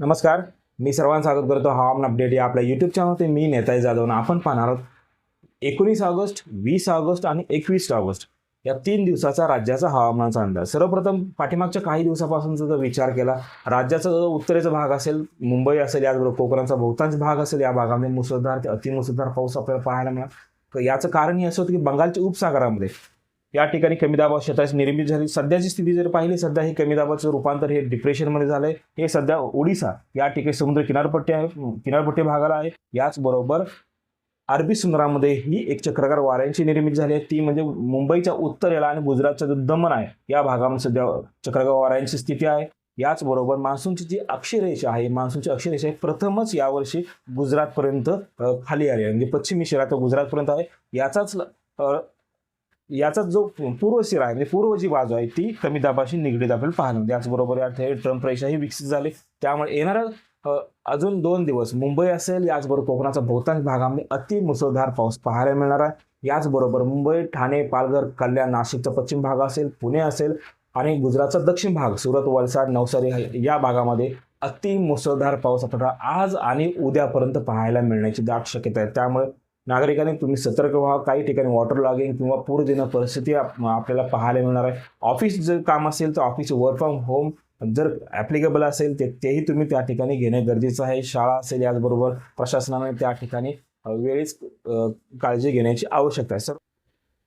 नमस्कार मी सर्वांचं स्वागत करतो. हवामान अपडेट या आपल्या यूट्यूब चॅनलवरती मी नेताजी जाधव आणि आपण पाहणार आहोत एकोणीस ऑगस्ट वीस ऑगस्ट आणि एकवीस ऑगस्ट या तीन दिवसाचा राज्याचा हवामानाचा अंदाज. सर्वप्रथम पाठीमागच्या काही दिवसापासूनचा जर विचार केला राज्याचा जो उत्तरेचा भाग असेल मुंबई असेल याचबरोबर कोकणाचा बहुतांश भाग असेल या भागामध्ये मुसळधार ते अतिमुसळधार पाऊस आपल्याला पाहायला मिळाला. तर याचं कारण हे असं होतं की बंगालच्या उपसागरामध्ये या ठिकाणी कमी दाबाव क्षेत्राची निर्मिती झाली. सध्याची स्थिती जर पाहिली सध्या हे कमी दाबाचं रूपांतर हे डिप्रेशनमध्ये झालंय. हे सध्या ओडिसा या ठिकाणी समुद्र किनारपट्टी आहे किनारपट्टी भागाला आहे. याचबरोबर अरबी समुद्रामध्ये ही एक चक्रकार वाऱ्यांची निर्मिती झाली आहे. ती म्हणजे मुंबईच्या उत्तरेला आणि गुजरातचा जो दमन आहे या भागामध्ये सध्या चक्रकार वाऱ्यांची स्थिती आहे. याचबरोबर मान्सूनची जी अक्षरेषा आहे मान्सूनची अक्षरेषा आहे प्रथमच यावर्षी गुजरातपर्यंत खाली आली आहे. म्हणजे पश्चिमी शहरात तर गुजरातपर्यंत आहे. याचाच याचा जो पूर्व शिरा आहे म्हणजे पूर्व जी बाजू आहे ती कमी दाबाशी निगडीत आपल्याला पाहायला मिळते. याचबरोबर या ट्रम्प रेषाही विकसित झाली. त्यामुळे येणाऱ्या अजून दोन दिवस मुंबई असेल याचबरोबर कोकणाचा बहुतांश भागामध्ये अति मुसळधार पाऊस पाहायला मिळणार आहे. याचबरोबर मुंबई ठाणे पालघर कल्याण नाशिकचा पश्चिम भाग असेल पुणे असेल आणि गुजरातचा दक्षिण भाग सुरत वलसाड नवसारी या भागामध्ये अति मुसळधार पाऊस आपल्याला आज आणि उद्यापर्यंत पाहायला मिळण्याची दाट शक्यता आहे. त्यामुळे नागरिकांनी तुम्ही सतर्क व्हा काही ठिकाणी वॉटर लॉगिंग किंवा पूरदिन परिस्थिती आपल्याला पाहायला मिळणार आहे. ऑफिस जर काम असेल तर ऑफिस वर्क फ्रॉम होम जर ॲप्लिकेबल असेल ते तेही तुम्ही त्या ठिकाणी घेणे गरजेचं आहे. शाळा असेल याचबरोबर प्रशासनाने त्या ठिकाणी वेळीच काळजी घेण्याची आवश्यकता आहे. सर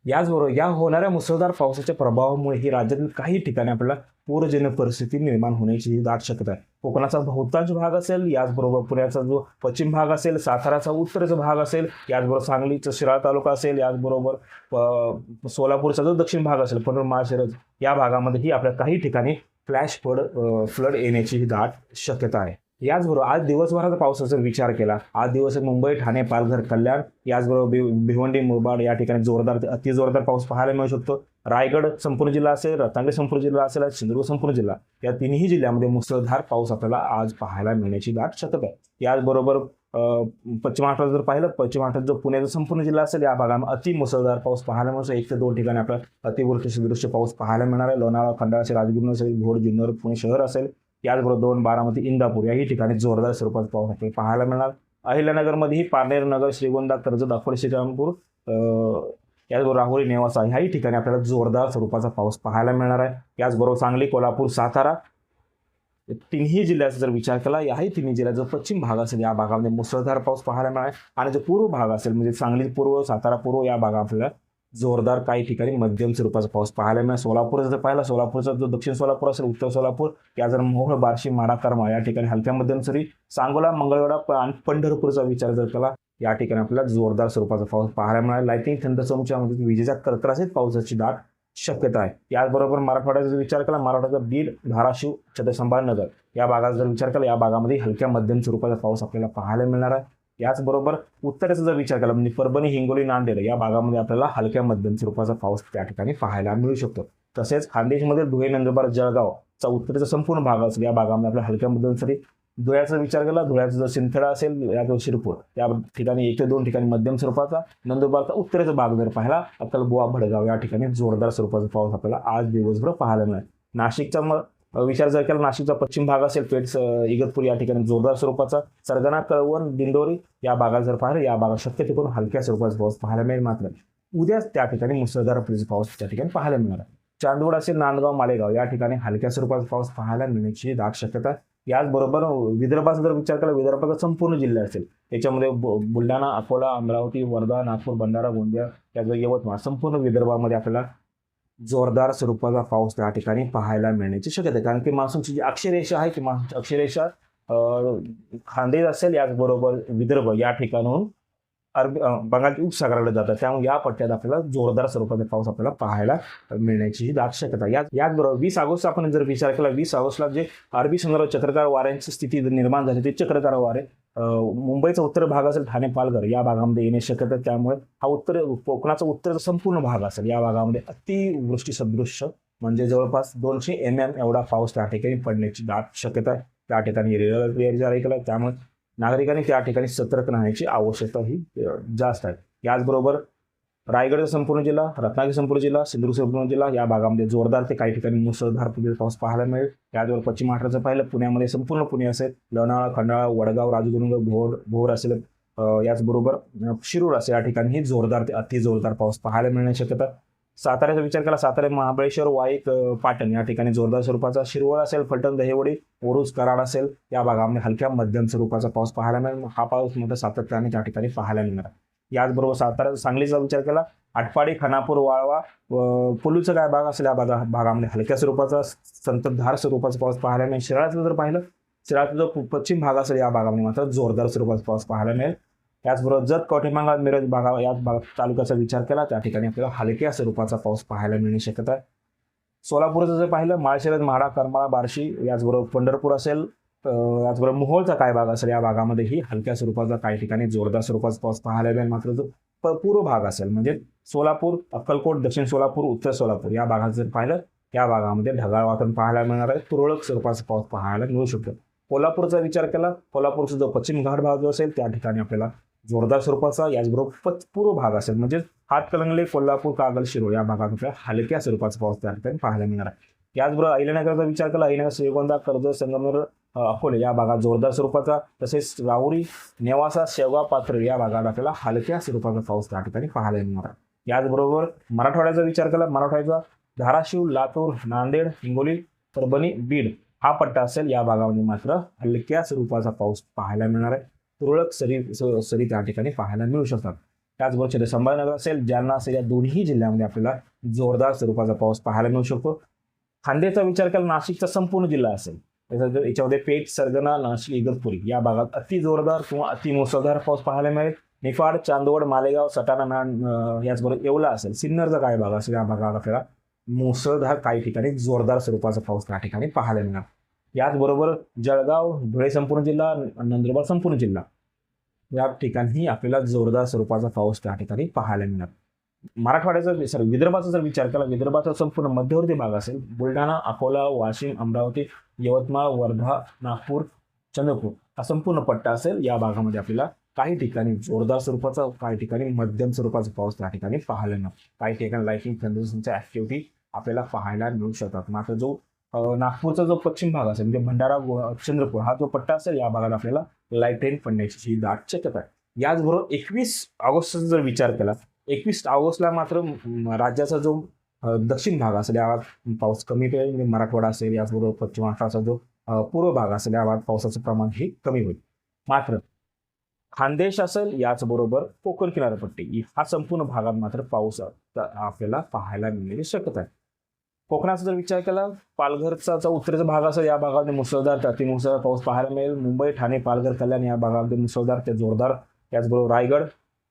याचबरोबर या होणाऱ्या मुसळधार पावसाच्या प्रभावामुळे ही राज्यातील काही ठिकाणी आपल्याला पूरजन्य परिस्थिती निर्माण होण्याची ही दाट शक्यता आहे. कोकणाचा बहुतांश भाग असेल याचबरोबर पुण्याचा जो पश्चिम भाग असेल साताराचा उत्तरेचा भाग असेल याचबरोबर सांगलीचा शिराळ तालुका असेल याचबरोबर सोलापूरचा जो दक्षिण भाग असेल पण माळशिरज या भागामध्येही आपल्या काही ठिकाणी फ्लॅश फ्लड फ्लड येण्याची ही दाट शक्यता आहे. याचबरोबर आज दिवसभराचा पावसाचा विचार केला. आज दिवस मुंबई ठाणे पालघर कल्याण याचबरोबर भि भिवंडी मुरबाड या ठिकाणी जोरदार अति जोरदार पाऊस पाहायला मिळू शकतो. रायगड संपूर्ण जिल्हा असेल रत्नागिरी संपूर्ण जिल्हा असेल सिंधुदुर्ग संपूर्ण जिल्हा या तिन्ही जिल्ह्यामध्ये मुसळधार पाऊस आपल्याला आज पाहायला मिळण्याची दाट शक्यता आहे याचबरोबर पश्चिम महाराष्ट्रात जर पाहिलं पश्चिम महाराष्ट्रात जो पुण्याचा संपूर्ण जिल्हा असेल या भागामध्ये अति मुसळधार पाऊस पाहायला मिळू एक ते दोन ठिकाणी आपल्याला अतिवृष्टी सदृश्य पाऊस पाहायला मिळणार आहे. लोणावळा खंडाळा असेल राजगिरी असेल घोड जुन्नर पुणे शहर असेल याचबरोबर दोन बारामती इंदापूर याही ठिकाणी जोरदार स्वरूपात पाऊस आपल्याला पाहायला मिळणार. अहिल्यानगरमध्येही पारनेर नगर श्रीगोंदा कर्जत अकोले श्रीरामपूर याचबरोबर राहुरी नेवासा ह्याही ठिकाणी आपल्याला जोरदार स्वरूपाचा पाऊस पाहायला मिळणार आहे. याचबरोबर सांगली कोल्हापूर सातारा तिन्ही जिल्ह्याचा जर विचार केला याही तिन्ही जिल्ह्यात जो पश्चिम भाग असेल या भागामध्ये मुसळधार पाऊस पाहायला मिळणार आहे. आणि जो पूर्व भाग असेल म्हणजे सांगली पूर्व सातारा पूर्व या भागात आपल्याला जोरदार काही ठिकाणी मध्यम स्वरूपाचा पाऊस पाहायला मिळाला. सोलापूर जर पाहिला सोलापूरचा जो दक्षिण सोलापूर असेल उत्तर सोलापूर या जर मोहोळ बार्शी माडा या ठिकाणी हलक्या मध्यम सरी सांगोला मंगळवेढा प- आणि पंढरपूरचा विचार जर केला या ठिकाणी आपल्याला जोरदार स्वरूपाचा पाऊस पाहायला मिळाला. लाईटिंग थंडसमच्या म्हणजे विजेच्या कडकडासहित पावसाची दाट शक्यता आहे. याचबरोबर मराठवाड्याचा जर विचार केला मराठवाड्याचा बीड धाराशिव छत्रसंभाळनगर या भागाचा जर विचार केला या भागामध्ये हलक्या मध्यम स्वरूपाचा पाऊस आपल्याला पाहायला मिळणार आहे. याचबरोबर उत्तरेचा जर विचार केला म्हणजे परभणी हिंगोली नांदेड या भागामध्ये आपल्याला हलक्या मध्यम स्वरूपाचा पाऊस त्या ठिकाणी पाहायला मिळू शकतो. तसेच खानदेशमध्ये धुळे नंदुरबार जळगावचा उत्तरेचा संपूर्ण भाग असेल या भागामध्ये आपल्याला हलक्या मध्यम सरी धुळ्याचा विचार केला धुळ्याचा जर सिंथडा असेल या शिरपूर या ठिकाणी एक ते दोन ठिकाणी मध्यम स्वरूपाचा नंदुरबारचा उत्तरेचा भाग जर पाहिला आपल्याला गोवा भडगाव या ठिकाणी जोरदार स्वरूपाचा पाऊस आपल्याला आज दिवसभर पाहायला मिळेल. नाशिकचा मग विचार जर केला नाशिकचा पश्चिम भाग असेल पेठ इगतपूर या ठिकाणी जोरदार स्वरूपाचा सरगणा कळवण दिंडोरी या भागात जर पाहिलं या भागात शक्य करून हलक्या स्वरूपाचा पाऊस पाहायला मिळेल मात्र. उद्याच त्या ठिकाणी मुसळधार पाऊस त्या ठिकाणी पाहायला मिळणार आहे. चांदवड असेल नांदगाव मालेगाव या ठिकाणी हलक्या स्वरूपाचा पाऊस पाहायला मिळण्याची दाट शक्यता याचबरोबर विदर्भाचा जर विचार केला विदर्भाचा संपूर्ण जिल्हा असेल त्याच्यामध्ये बुलढाणा अकोला अमरावती वर्धा नागपूर भंडारा गोंदिया त्याचं यवतमाळ संपूर्ण विदर्भामध्ये आपल्याला जोरदार स्वरूपाचा पाऊस त्या ठिकाणी पाहायला मिळण्याची शक्यता आहे. कारण की मान्सूनची जी अक्षरेषा आहे ती मान्सूनची अक्षरेषा अं, खानदेश असेल याचबरोबर विदर्भ या ठिकाणाहून अरबी बंगालच्या उपसागराकडे जातात. त्यामुळे या पट्ट्यात आपल्याला जोरदार स्वरूपाचा पाऊस आपल्याला पाहायला मिळण्याची ही दाट शक्यता याच याचबरोबर वीस ऑगस्ट आपण जर विचार केला वीस ऑगस्टला जे अरबी समुद्रावर चक्रकार वाऱ्यांची स्थिती निर्माण झाली ते चक्रकार वारे मुंबईचा उत्तर भाग असेल ठाणे पालघर या भागामध्ये येणे शक्यता त्यामुळे हा उत्तर कोकणाचा उत्तरचा संपूर्ण भाग असेल या भागामध्ये अतिवृष्टी सदृश्य म्हणजे जवळपास दोनशे एम एम एवढा पाऊस त्या ठिकाणी पडण्याची दाट शक्यता त्या ठिकाणी रेल्वे जारी केला त्यामुळे नागरिकांनी त्या ठिकाणी सतर्क राहण्याची आवश्यकता ही जास्त आहे. याचबरोबर रायगड संपूर्ण जिल्हा रत्नागिरी संपूर्ण जिल्हा सिंधुदुर्ग संपूर्ण जिल्हा या भागामध्ये जोरदार ते काही ठिकाणी मुसळधार पाऊस पाहायला मिळेल. त्याचबरोबर पश्चिम महाराष्ट्राचं पाहिलं पुण्यामध्ये संपूर्ण पुणे असेल लोणावळा खंडाळा वडगाव राजगुरुंग भोर भोर असेल याचबरोबर शिरूर असेल या ठिकाणी जोरदार ते अति जोरदार पाऊस पाहायला मिळण्याची शक्यता साताऱ्याचा विचार केला सातारा महाबळेश्वर वाईक पाटण या ठिकाणी जोरदार स्वरूपाचा शिरवळ असेल फलटण दहिवडी ओरुस कराड असेल या भागामध्ये हलक्या मध्यम स्वरूपाचा पाऊस पाहायला मिळेल. हा पाऊस मोठ्या सातत्याने त्या ठिकाणी पाहायला मिळणार. याचबरोबर सातारा सांगलीचा विचार केला आटपाडी खानापूर वाळवा व पुलूचा काय भाग असेल या भागा भागामध्ये हलक्या स्वरूपाचा संततधार स्वरूपाचा पाऊस पाहायला मिळेल. शिराळाचं जर पाहिलं शिराळाचा जो पश्चिम भाग असेल या भागामध्ये मात्र जोरदार स्वरूपाचा पाऊस पाहायला मिळेल. त्याचबरोबर जत कवठेमंगळ मिरज भागा या भाग तालुक्याचा विचार केला त्या ठिकाणी आपल्याला हलक्या स्वरूपाचा पाऊस पाहायला मिळण्याची शक्यता आहे. सोलापूरचं जर पाहिलं माळशिरस म्हाडा करमाळा बार्शी याचबरोबर पंढरपूर असेल याचबरोबर मोहोळचा काय भाग असेल या भागामध्येही हलक्या स्वरूपाचा काही ठिकाणी जोरदार स्वरूपाचा पाऊस पाहायला मिळेल. मात्र जो प- पूर्व भाग असेल म्हणजे सोलापूर अक्कलकोट दक्षिण सोलापूर उत्तर सोलापूर या भागात जर पाहिलं या भागामध्ये ढगाळ वातावरण पाहायला मिळणार आहे. तुरळक स्वरूपाचा पाऊस पाहायला मिळू शकतो. कोल्हापूरचा विचार केला कोल्हापूरचा जो पश्चिम घाट भाग जो असेल त्या ठिकाणी आपल्याला जोरदार स्वरूपाचा याचबरोबर पच- पूर्व भाग असेल. म्हणजे हातकलंगले कोल्हापूर कागल शिरोळ या भागात हलक्या स्वरूपाचा पाऊस त्या ठिकाणी पाहायला मिळणार आहे. याचबरोबर अहिल्यानगरचा विचार केला अहिल्यानगर श्रीगोंदा कर्जत संगमनेर अकोले या भागात जोरदार स्वरूपाचा तसेच राहुरी नेवासा शेवगा पात्र या भागात आपल्याला हलक्या स्वरूपाचा पाऊस त्या ठिकाणी पाहायला मिळणार आहे. याचबरोबर मराठवाड्याचा विचार केला मराठवाड्याचा धाराशिव लातूर नांदेड हिंगोली परभणी बीड हा पट्टा असेल या भागामध्ये मात्र हलक्या स्वरूपाचा पाऊस पाहायला मिळणार आहे. तुरळक सरी सरी त्या ठिकाणी पाहायला मिळू शकतात. त्याचबरोबर छत्र संभाजीनगर असेल जालना असेल या दोन्ही जिल्ह्यामध्ये आपल्याला जोरदार स्वरूपाचा पाऊस पाहायला मिळू शकतो. खांदेचा विचार केला नाशिकचा संपूर्ण जिल्हा असेल त्याचा याच्यामध्ये पेठ सरगना नाशिक इगतपुरी या भागात अति जोरदार किंवा अति मुसळधार पाऊस पाहायला मिळेल. निफाड चांदवड मालेगाव सटाणा नांद याचबरोबर येवला असेल सिन्नरचा काय भाग असेल या भागात आपल्याला मुसळधार काही ठिकाणी जोरदार स्वरूपाचा पाऊस त्या ठिकाणी पाहायला मिळणार. याचबरोबर जळगाव धुळे संपूर्ण जिल्हा नंदुरबार संपूर्ण जिल्हा. या ठिकाणी आपल्याला जोरदार स्वरूपाचा पाऊस त्या ठिकाणी पाहायला मिळणार. मराठवाड्याचा सॉरी विदर्भाचा जर विचार केला विदर्भाचा संपूर्ण मध्यवर्ती भाग असेल बुलढाणा अकोला वाशिम अमरावती यवतमाळ वर्धा नागपूर चंद्रपूर हा संपूर्ण पट्टा असेल या भागामध्ये आपल्याला काही ठिकाणी जोरदार स्वरूपाचा काही ठिकाणी मध्यम स्वरूपाचा पाऊस त्या ठिकाणी पाहायला मिळणार. काही ठिकाणी लाईटिंग थंडरच्या ऍक्टिव्हिटी आपल्याला पाहायला मिळू शकतात. मात्र जो नागपूरचा जो पश्चिम भाग असेल म्हणजे भंडारा चंद्रपूर हा जो पट्टा असेल या भागात आपल्याला लाइट रेन पडण्याची ही दाट शक्यता आहे. याचबरोबर एकवीस ऑगस्टचा जर विचार केला एकवीस ऑगस्टला मात्र राज्याचा जो दक्षिण भाग असेल या भागात पाऊस कमी पडेल म्हणजे मराठवाडा असेल याचबरोबर पश्चिम महाराष्ट्राचा जो पूर्व भाग असेल या भागात पावसाचं प्रमाण हे कमी होईल. मात्र खानदेश असेल याचबरोबर कोकण किनारपट्टी हा संपूर्ण भागात मात्र पाऊस आपल्याला पाहायला मिळण्याची शक्यता आहे. कोकणाचा जर विचार केला पालघरचा जो उत्तरेचा भाग असेल या भागामध्ये मुसळधार अति मुसळधार पाऊस पाहायला मिळेल. मुंबई ठाणे पालघर कल्याण या भागामध्ये मुसळधार ते जोरदार. त्याचबरोबर रायगड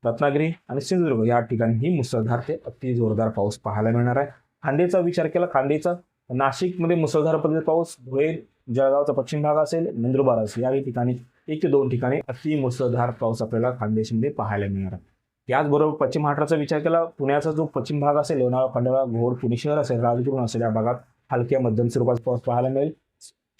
रत्नागिरी आणि सिंधुदुर्ग या ठिकाणी ही मुसळधार ते अति जोरदार पाऊस पाहायला मिळणार आहे. खांदेचा विचार केला खांदेचा. नाशिकमध्ये मुसळधार पद्धतीचा पाऊस. धुळे जळगावचा पश्चिम भाग असेल नंदुरबार असेल या ठिकाणी एक ते दोन ठिकाणी अति मुसळधार पाऊस आपल्याला खानदेशमध्ये पाहायला मिळणार आहे. याचबरोबर पश्चिम महाराष्ट्राचा विचार केला पुण्याचा जो पश्चिम भाग असेल लोणावळा खंडाळा घोड पुणे शहर असेल राजगुरू असेल या भागात हलक्या मध्यम स्वरूपाचा पाऊस पाहायला मिळेल.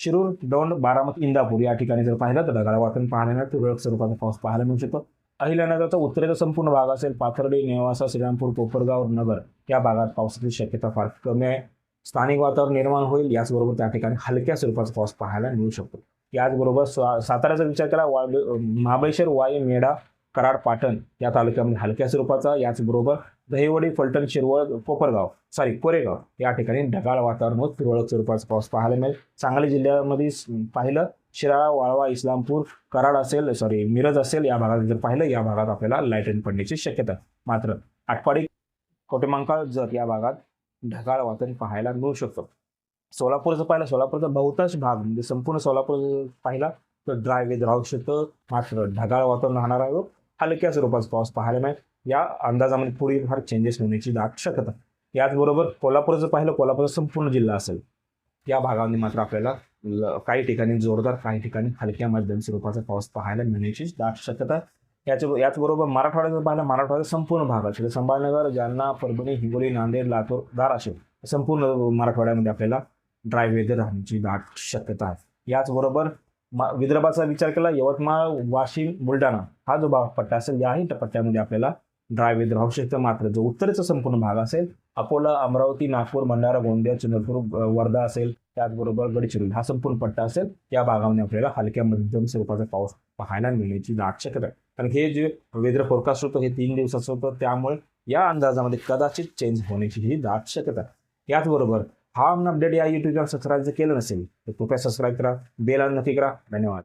शिरूर दौंड बारामती इंदापूर या ठिकाणी जर पाहिलं तर ढगाळ वातावरण पाहायला तुरळक स्वरूपाचा पाऊस पाहायला मिळू शकतो. अहिल्यानगरचा उत्तरेचा संपूर्ण भाग असेल पाथर्डी नेवासा श्रीरामपूर कोपरगाव नगर या भागात पावसाची शक्यता फार कमी आहे. स्थानिक वातावरण निर्माण होईल याचबरोबर त्या ठिकाणी हलक्या स्वरूपाचा पाऊस पाहायला मिळू शकतो. याचबरोबर सा साताऱ्याचा विचार केला वा महाबळेश्वर वाई मेढा कराड पाटण या तालुक्यामध्ये हलक्या स्वरूपाचा याचबरोबर दहिवडी फलटण शिरवळ कोपरगाव सॉरी कोरेगाव या ठिकाणी ढगाळ वातावरण व तुरळक स्वरूपाचा पाऊस पाहायला मिळेल. सांगली जिल्ह्यामध्ये पाहिलं शिराळा वाळवा इस्लामपूर कराड असेल सॉरी मिरज असेल या भागात जर पाहिलं या भागात आपल्याला लाइट रेन पडण्याची शक्यता. मात्र आटपाडी कोटेमांकाळ जत या भागात ढगाळ वातावरण पाहायला मिळू शकतं. सोलापूरचं पाहिलं सोलापूरचा बहुतांश भाग म्हणजे संपूर्ण सोलापूर जर पाहिला तर ड्राय वेद राहू शकतं. मात्र ढगाळ वातावरण राहणार आहे. हलक्या स्वरूपाचा पाऊस पाहायला मिळेल. या अंदाजामध्ये पुढे फार चेंजेस होण्याची दाट शक्यता. याचबरोबर कोल्हापूरचं पाहिलं कोल्हापूरचा संपूर्ण जिल्हा असेल. या भागामध्ये मात्र आपल्याला काही ठिकाणी जोरदार काही ठिकाणी हलक्या मध्यम स्वरूपाचा पाऊस पाहायला मिळण्याची दाट शक्यता. याच्या याचबरोबर मराठवाड्याचं पाहिलं मराठवाड्याचा संपूर्ण भाग असेल. संभाजीनगर जालना परभणी हिंगोली नांदेड लातूर धाराशिव संपूर्ण मराठवाड्यामध्ये आपल्याला ड्राय वेदर राहण्याची दाट शक्यता आहे. याचबरोबर विदर्भाचा विचार केला यवतमाळ वाशिम बुलढाणा. हा जो भाग पट्टा असेल याही पट्ट्यामध्ये आपल्याला ड्राय वेदर राहू शकतं. मात्र जो उत्तरेचा संपूर्ण भाग असेल अकोला अमरावती नागपूर भंडारा गोंदिया चंद्रपूर वर्धा असेल त्याचबरोबर गडचिरोली हा संपूर्ण पट्टा असेल या भागामध्ये आपल्याला हलक्या मध्यम स्वरूपाचा पाऊस पाहायला मिळण्याची दाट शक्यता आहे. कारण हे जे वेदर फोरकास्ट होतं हे तीन दिवसाचं होतं त्यामुळे या अंदाजामध्ये कदाचित चेंज होण्याची ही दाट शक्यता आहे. याचबरोबर हा अपडेट या युट्यूब चॅनल सबस्क्राईब जर केलं नसेल तर कृपया सबस्क्राईब करा बेल नक्की करा. धन्यवाद.